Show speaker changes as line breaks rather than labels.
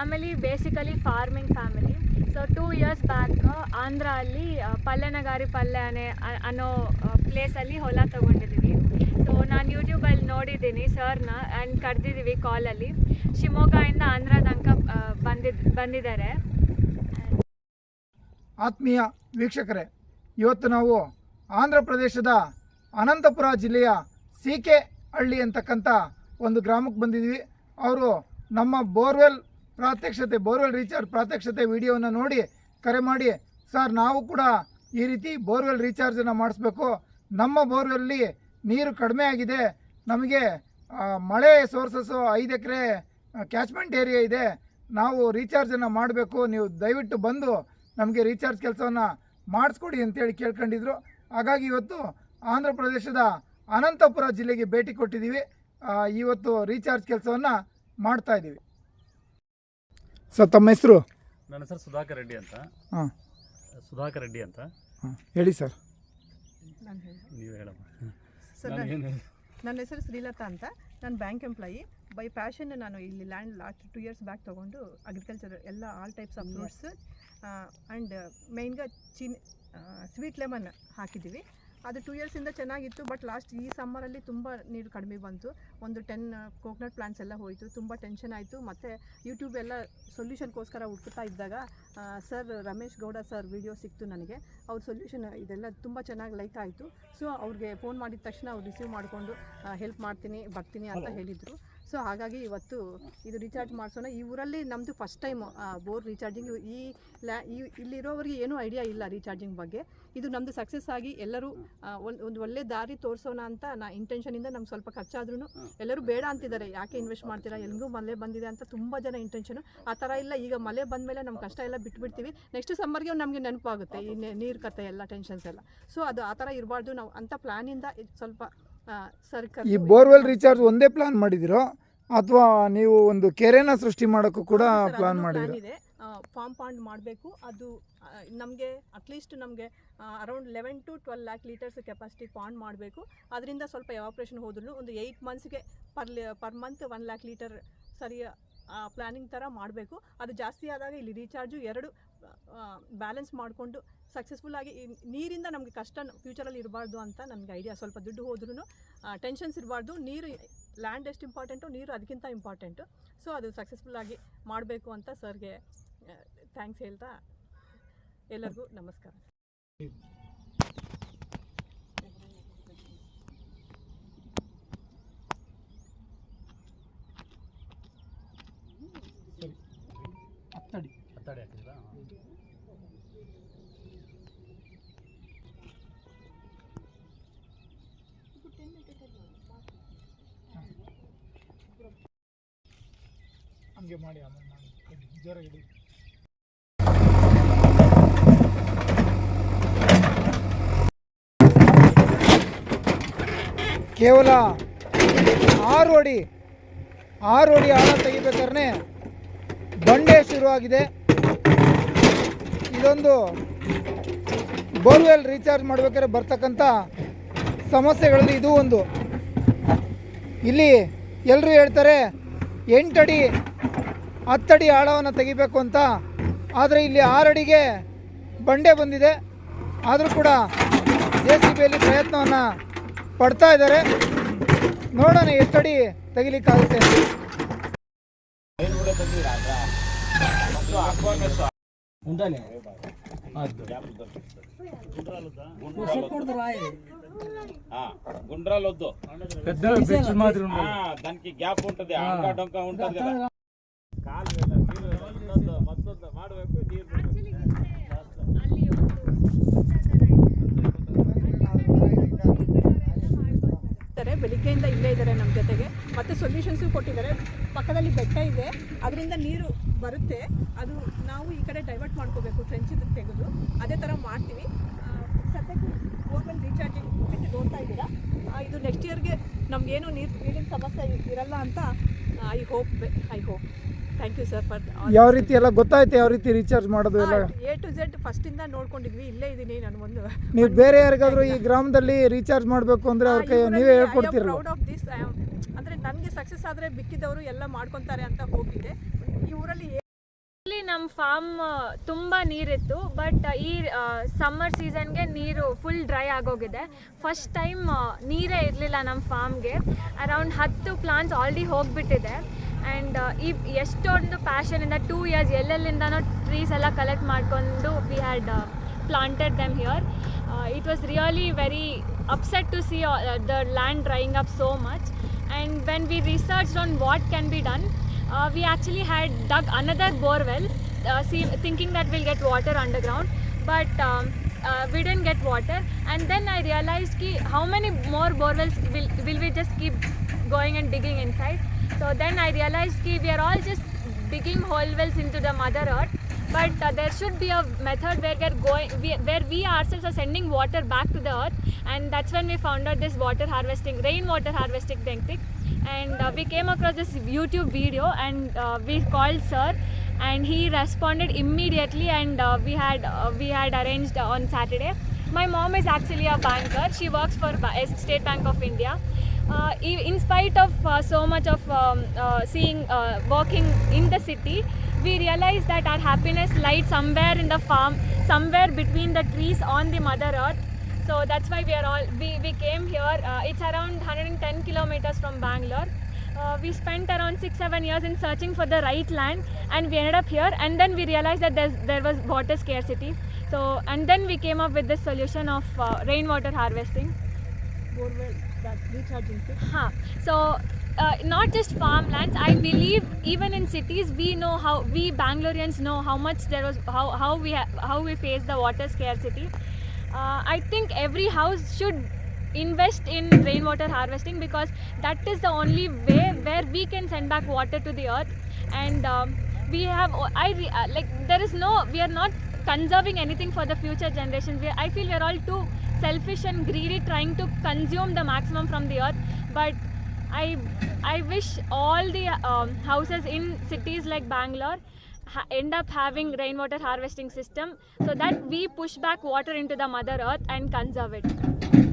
Family basically farming family so two years back Andhra ಅಲ್ಲಿ ಪಲ್ಲೆನಗಾರಿ ಪಲ್ಲೆ ಅನೆ ಅ- ಅನ್ನೋ ಪ್ಲೇಸಲ್ಲಿ ಹೊಲ ತೊಗೊಂಡಿದ್ದೀವಿ ಸೊ ನಾನು ಯೂಟ್ಯೂಬಲ್ಲಿ ನೋಡಿದ್ದೀನಿ ಸರ್ನ ಆ್ಯಂಡ್ ಕರೆದಿದ್ದೀವಿ ಕಾಲಲ್ಲಿ ಶಿವಮೊಗ್ಗದಿಂದ ಆಂಧ್ರ ತನಕ ಬಂದಿದ್, ಬಂದಿದ್ದಾರೆ.
ಆತ್ಮೀಯ ವೀಕ್ಷಕರೇ, ಇವತ್ತು ನಾವು ಆಂಧ್ರ ಪ್ರದೇಶದ ಅನಂತಪುರ ಜಿಲ್ಲೆಯ ಸಿ ಕೆ ಹಳ್ಳಿ ಅಂತಕ್ಕಂಥ ಒಂದು ಗ್ರಾಮಕ್ಕೆ ಬಂದಿದ್ವಿ ಅವರು ನಮ್ಮ ಬೋರ್ವೆಲ್ ಪ್ರಾತ್ಯಕ್ಷತೆ, ಬೋರ್ವೆಲ್ ರೀಚಾರ್ಜ್ ಪ್ರಾತ್ಯಕ್ಷತೆ ವಿಡಿಯೋವನ್ನು ನೋಡಿ ಕರೆ ಮಾಡಿ. ಸರ್, ನಾವು ಕೂಡ ಈ ರೀತಿ ಬೋರ್ವೆಲ್ ರೀಚಾರ್ಜನ್ನು ಮಾಡಿಸ್ಬೇಕು. ನಮ್ಮ ಬೋರ್ವೆಲ್ಲಿ ನೀರು ಕಡಿಮೆ ಆಗಿದೆ. ನಮಗೆ ಮಳೆ ಸೋರ್ಸಸ್ಸು ಐದು ಎಕರೆ ಕ್ಯಾಚ್ಮೆಂಟ್ ಏರಿಯಾ ಇದೆ. ನಾವು ರೀಚಾರ್ಜನ್ನು ಮಾಡಬೇಕು. ನೀವು ದಯವಿಟ್ಟು ಬಂದು ನಮಗೆ ರೀಚಾರ್ಜ್ ಕೆಲಸವನ್ನು ಮಾಡಿಸ್ಕೊಡಿ ಅಂತೇಳಿ ಕೇಳ್ಕೊಂಡಿದ್ರು. ಹಾಗಾಗಿ ಇವತ್ತು ಆಂಧ್ರ ಪ್ರದೇಶದ ಅನಂತಪುರ ಜಿಲ್ಲೆಗೆ ಭೇಟಿ ಕೊಟ್ಟಿದ್ದೀವಿ. ಇವತ್ತು ರೀಚಾರ್ಜ್ ಕೆಲಸವನ್ನು ಮಾಡ್ತಾ ಇದ್ದೀವಿ. ಸರ್ ತಮ್ಮ ಹೆಸರು?
ನನ್ನ ಹೆಸರು ಸುಧಾಕರ್ ರೆಡ್ಡಿ ಅಂತ.
ಹಾಂ.
ಸುಧಾಕರ್ ರೆಡ್ಡಿ ಅಂತ.
ಹಾಂ ಹೇಳಿ ಸರ್.
ನಾನು ಹೇಳಿ
ನೀವು ಹೇಳಮ್ಮ.
ಸರ್ ನನ್ನ ಹೆಸರು ಶ್ರೀಲತಾ ಅಂತ. ನಾನು ಬ್ಯಾಂಕ್ ಎಂಪ್ಲಾಯಿ. ಬೈ ಪ್ಯಾಷನ್ ನಾನು ಇಲ್ಲಿ land last two years back ತೊಗೊಂಡು ಅಗ್ರಿಕಲ್ಚರ್ ಎಲ್ಲ all types of fruits and ಮೇನ್ಗೆ ಚೀನ್ ಸ್ವೀಟ್ ಲೆಮನ್ ಹಾಕಿದ್ದೀವಿ. ಅದು ಟೂ ಇಯರ್ಸಿಂದ ಚೆನ್ನಾಗಿತ್ತು ಬಟ್ ಲಾಸ್ಟ್ ಈ ಸಮ್ಮರಲ್ಲಿ ತುಂಬ ನೀರು ಕಡಿಮೆ ಬಂತು. ಒಂದು ಟೆನ್ ಕೋಕೋನಟ್ ಪ್ಲಾಂಟ್ಸ್ ಎಲ್ಲ ಹೋಯಿತು ತುಂಬ ಟೆನ್ಷನ್ ಆಯಿತು. ಮತ್ತು ಯೂಟ್ಯೂಬ್ ಎಲ್ಲ ಸೊಲ್ಯೂಷನ್ಗೋಸ್ಕರ ಹುಡ್ಕುತ್ತಾ ಇದ್ದಾಗ sir Ramesh Gowda sir video ಸಿಕ್ತು ನನಗೆ. ಅವ್ರ ಸೊಲ್ಯೂಷನ್ ಇದೆಲ್ಲ ತುಂಬ ಚೆನ್ನಾಗಿ ಲೈಕ್ ಆಯಿತು. ಸೊ ಅವ್ರಿಗೆ ಫೋನ್ ಮಾಡಿದ ತಕ್ಷಣ ಅವ್ರು ರಿಸೀವ್ ಮಾಡಿಕೊಂಡು ಹೆಲ್ಪ್ ಮಾಡ್ತೀನಿ ಬರ್ತೀನಿ ಅಂತ ಹೇಳಿದರು. ಸೊ ಹಾಗಾಗಿ ಇವತ್ತು ಇದು ರೀಚಾರ್ಜ್ ಮಾಡಿಸೋಣ. ಈ ಊರಲ್ಲಿ ನಮ್ಮದು ಫಸ್ಟ್ ಟೈಮ್ ಬೋರ್ ರೀಚಾರ್ಜಿಂಗ್ ಈ ಲ್ಯಾ, ಈ ಇಲ್ಲಿರೋರಿಗೆ ಏನೂ ಐಡಿಯಾ ಇಲ್ಲ ರೀಚಾರ್ಜಿಂಗ್ ಬಗ್ಗೆ. ಇದು ನಮ್ಮದು ಸಕ್ಸಸ್ ಆಗಿ ಎಲ್ಲರೂ ಒಂದು ಒಂದು ಒಳ್ಳೆ ದಾರಿ ತೋರಿಸೋಣ ಅಂತ ನಾ ಇಂಟೆನ್ಷನಿಂದ ನಮ್ಗೆ ಸ್ವಲ್ಪ ಖರ್ಚಾದ್ರೂ ಎಲ್ಲರೂ ಬೇಡ ಅಂತಿದ್ದಾರೆ. ಯಾಕೆ ಇನ್ವೆಸ್ಟ್ ಮಾಡ್ತೀರಾ? ಎಲ್ಲಿಗೂ ಮಳೆ ಬಂದಿದೆ ಅಂತ ತುಂಬ ಜನ ಇಂಟೆನ್ಷನು ಆ ಥರ ಇಲ್ಲ. ಈಗ ಮಳೆ ಬಂದಮೇಲೆ ನಮ್ಮ ಕಷ್ಟ ಎಲ್ಲ ಬಿಟ್ಬಿಡ್ತೀವಿ. ನೆಕ್ಸ್ಟ್ ಸಮ್ಮರ್ಗೆ ನಮಗೆ ನೆನಪಾಗುತ್ತೆ. ಈ ನೀರು ಕತೆ ಎಲ್ಲ ಟೆನ್ಷನ್ಸ್ ಎಲ್ಲ. ಸೊ ಅದು ಆ ಥರ ಇರಬಾರ್ದು. ನಾವು ಅಂಥ ಪ್ಲ್ಯಾನಿಂದ ಸ್ವಲ್ಪ
ಈ ಬೋರ್ವೆಲ್ ರೀಚಾರ್ಜ್ ಒಂದೇ ಪ್ಲಾನ್ ಮಾಡಿದಿರೋ? ಅಥವಾ ನೀವು ಒಂದು ಕೆರೆನ ಸೃಷ್ಟಿ ಮಾಡೋಕ್ಕೂ ಕೂಡ ಪ್ಲಾನ್ ಮಾಡಿದಿರೋ?
ಫಾರ್ಮ್ ಪಾಂಡ್ ಮಾಡಬೇಕು. ಅದು ನಮಗೆ ಅಟ್ಲೀಸ್ಟ್ ನಮಗೆ around eleven to twelve lakh litres capacity pond ಮಾಡಬೇಕು. ಅದರಿಂದ ಸ್ವಲ್ಪ ಎವಾಪ್ರೇಷನ್ ಹೋದ್ರೂ ಒಂದು eight ಮಂತ್ಸ್ಗೆ per per month one lakh litre ಸರಿ ಪ್ಲ್ಯಾನಿಂಗ್ ಥರ ಮಾಡಬೇಕು. ಅದು ಜಾಸ್ತಿ ಆದಾಗ ಇಲ್ಲಿ ರೀಚಾರ್ಜು ಎರಡು ಬ್ಯಾಲೆನ್ಸ್ ಮಾಡಿಕೊಂಡು ಸಕ್ಸಸ್ಫುಲ್ಲಾಗಿ ನೀರಿಂದ ನಮಗೆ ಕಷ್ಟ ಫ್ಯೂಚರಲ್ಲಿ ಇರಬಾರ್ದು ಅಂತ ನನಗೆ ಐಡಿಯಾ ಸ್ವಲ್ಪ ದುಡ್ಡು ಹೋದ್ರೂ ಟೆನ್ಷನ್ಸ್ ಇರಬಾರ್ದು. ನೀರು ಲ್ಯಾಂಡ್ ಎಷ್ಟು ಇಂಪಾರ್ಟೆಂಟು ನೀರು ಅದಕ್ಕಿಂತ ಇಂಪಾರ್ಟೆಂಟು ಸೊ ಅದು ಸಕ್ಸಸ್ಫುಲ್ಲಾಗಿ ಮಾಡಬೇಕು ಅಂತ ಸರ್ಗೆ ಥ್ಯಾಂಕ್ಸ್ ಹೇಳ್ತಾ ಎಲ್ಲರಿಗೂ ನಮಸ್ಕಾರ.
ಹಂಗೆ ಮಾಡಿ ಆಮೇಲೆ ಮಾಡಿ. ಜ್ವರ ಹಿಡಿ. ಕೇವಲ ಆರು ಅಡಿ ಆರು ಅಡಿ ಆಳ ತೆಗಿಬೇಕಾದ್ರೆ ಬಂಡೆ ಶುರುವಾಗಿದೆ. ಇದೊಂದು ಬೋರ್ವೆಲ್ ರೀಚಾರ್ಜ್ ಮಾಡಬೇಕಾದ್ರೆ ಬರ್ತಕ್ಕಂಥ ಸಮಸ್ಯೆಗಳಲ್ಲಿ ಇದು ಒಂದು. ಇಲ್ಲಿ ಎಲ್ಲರೂ ಹೇಳ್ತಾರೆ, ಎಂಟಡಿ, ಹತ್ತಡಿ ಆಳವನ್ನು ತೆಗಿಬೇಕು ಅಂತ. ಆದರೆ ಇಲ್ಲಿ ಆರಡಿಗೆ ಬಂಡೆ ಬಂದಿದೆ. ಆದರೂ ಕೂಡ ಜೆ ಸಿ ಬಿಯಲ್ಲಿ ಪ್ರಯತ್ನವನ್ನು ಪಡ್ತಾ ಇದ್ದಾರೆ. ನೋಡೋಣ ಎಷ್ಟಡಿ ತೆಗಿಲಿಕ್ಕಾಗುತ್ತೆ.
గుండ్రాలు వద్దు ఆ, దానికి గ్యాప్ ఉంటది. అంక డొంక ఉంటది కదా.
ಬೆಳಿಗ್ಗೆಯಿಂದ ಇಲ್ಲೇ ಇದ್ದಾರೆ ನಮ್ಮ ಜೊತೆಗೆ. ಮತ್ತು ಸೊಲ್ಯೂಷನ್ಸು ಕೊಟ್ಟಿದ್ದಾರೆ. ಪಕ್ಕದಲ್ಲಿ ಬೆಟ್ಟ ಇದೆ. ಅದರಿಂದ ನೀರು ಬರುತ್ತೆ. ಅದು ನಾವು ಈ ಕಡೆ ಡೈವರ್ಟ್ ಮಾಡ್ಕೋಬೇಕು ಟ್ರೆಂಚ್ ತೆಗೆದು. ಅದೇ ಥರ ಮಾಡ್ತೀವಿ. ಸದ್ಯಕ್ಕೆ ಬೋರ್ವೆಲ್ ರೀಚಾರ್ಜಿಂಗ್ ಬಿಟ್ಟು ನೋಡ್ತಾ ಇದ್ದೀರಾ? ಇದು ನೆಕ್ಸ್ಟ್ ಇಯರ್ಗೆ ನಮಗೇನು ನೀರು, ನೀರಿನ ಸಮಸ್ಯೆ ಇರಲ್ಲ ಅಂತ I hope I hope thank you sir for
ಯಾವ ರೀತಿ ಎಲ್ಲ ಗೊತ್ತಾಯ್ತು ಯಾವ ರೀತಿ ರೀಚಾರ್ಜ್ ಮಾಡೋದು ಎಲ್ಲ?
ಎ ಟು ಝೆಡ್ ಫಸ್ಟಿಂದ ನೋಡ್ಕೊಂಡಿದ್ವಿ ಇಲ್ಲೇ ಇದ್ದೀನಿ ನಾನು ಒಂದು.
ನೀವು ಬೇರೆ ಯಾರಿಗಾದ್ರೂ ಈ ಗ್ರಾಮದಲ್ಲಿ ರೀಚಾರ್ಜ್ ಮಾಡಬೇಕು ಅಂದರೆ ಅವ್ರ ಕೈ ನೀವೇ ಹೇಳ್ಕೊಡ್ತೀರಲ್ಲ
ಪ್ರೌಡ್ ಆಫ್ ದಿಸ್ ಅಂದರೆ ನನಗೆ ಸಕ್ಸಸ್ ಆದರೆ ಬಿಕ್ಕಿದವರು ಎಲ್ಲ ಮಾಡ್ಕೊತಾರೆ ಅಂತ ಹೋಗಿದೆ. ಈ ಊರಲ್ಲಿ
ನಮ್ಮ ಫಾರ್ಮ್ ತುಂಬ ನೀರಿತ್ತು ಬಟ್ ಈ ಸಮ್ಮರ್ ಸೀಸನ್ಗೆ ನೀರು ಫುಲ್ ಡ್ರೈ ಆಗೋಗಿದೆ. ಫಸ್ಟ್ ಟೈಮ್ ನೀರೇ ಇರಲಿಲ್ಲ ನಮ್ಮ ಫಾರ್ಮ್ಗೆ ಅರೌಂಡ್ ಹತ್ತು ಪ್ಲಾಂಟ್ಸ್ ಆಲ್ರೆಡಿ ಹೋಗಿಬಿಟ್ಟಿದೆ. ಆ್ಯಂಡ್ ಈ ಎಷ್ಟೊಂದು ಪ್ಯಾಷನಿಂದ ಟೂ ಇಯರ್ಸ್ ಎಲ್ಲೆಲ್ಲಿಂದನೋ ಟ್ರೀಸ್ ಎಲ್ಲ ಕಲೆಕ್ಟ್ ಮಾಡಿಕೊಂಡು we had planted them here it was really very upset to to the land drying up so much and when we researched on what can be done, uh, we actually had dug another bore well, uh, see, thinking that we'll get water underground. But um, uh, we didn't get water. And then I realized ki, how many more borewells will, will we just keep going and digging inside? So then I realized ki, we are all just digging hole wells into the mother earth but uh, there should be a method where we're going we, where we ourselves are sending water back to the earth and that's when we found out this water harvesting rainwater harvesting technique and uh, we came across this youtube video and uh, we called sir and he responded immediately and uh, we had uh, we had arranged on saturday. My mom is actually a banker. She works for state bank of india. Uh, in spite of uh, so much of um, uh, seeing uh, working in the city we realized that our happiness lies somewhere in the farm somewhere between the trees on the mother earth so that's why we are all we, we came here uh, it's around 110 kilometers from bangalore uh, we spent around six seven years in searching for the right land and we ended up here and then we realized that there was water scarcity so and then we came up with this solution of uh, rainwater harvesting
borewell that recharging
Huh. So, uh, not just farmlands. I believe even in cities, we know how we Bangaloreans know how much there was how how we ha- how we face the water scarcity. Uh, I think every house should invest in rainwater harvesting because that is the only way where we can send back water to the earth. And um, we have i uh, like there is no we are not conserving anything for the future generations we, i feel we are all too selfish and greedy trying to consume the maximum from the earth. But i i wish all the um, houses in cities like bangalore end up having rainwater harvesting system so that we push back water into the mother earth and conserve it